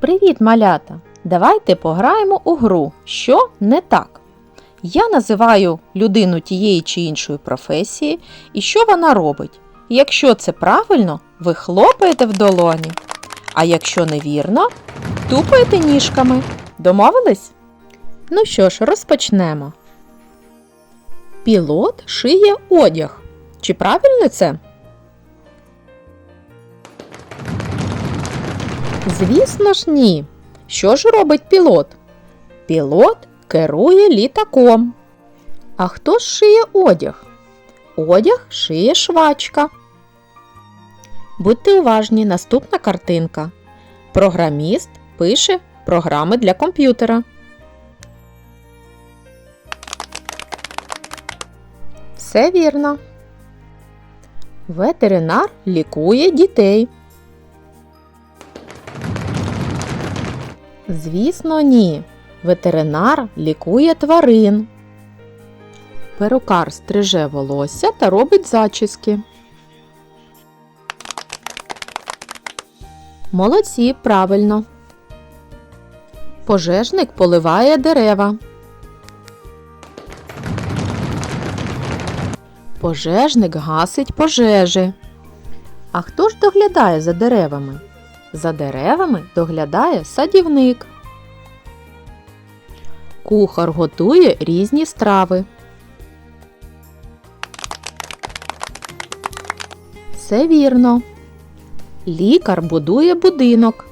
Привіт, малята! Давайте пограємо у гру Що не так? Я називаю людину тієї чи іншої професії і що вона робить. Якщо це правильно, ви хлопаєте в долоні. А якщо невірно, тупаєте ніжками. Домовились? Ну що ж, розпочнемо. Пілот шиє одяг. Чи правильно це? Звісно ж, ні. Що ж робить пілот? Пілот керує літаком. А хто ж шиє одяг? Одяг шиє швачка. Будьте уважні, наступна картинка. Програміст пише програми для комп'ютера. Все вірно. Ветеринар лікує дітей. Звісно, ні. Ветеринар лікує тварин. Перукар стриже волосся та робить зачіски. Молодці, правильно. Пожежник поливає дерева. Пожежник гасить пожежі. А хто ж доглядає за деревами? За деревами доглядає садівник. Кухар готує різні страви. Все вірно. Лікар будує будинок.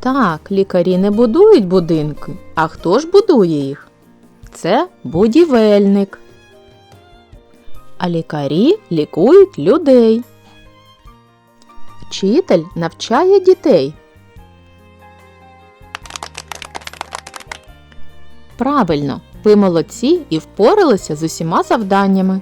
Так, лікарі не будують будинки. А хто ж будує їх? Це будівельник. А лікарі лікують людей. Вчитель навчає дітей. Правильно, ви молодці і впоралися з усіма завданнями.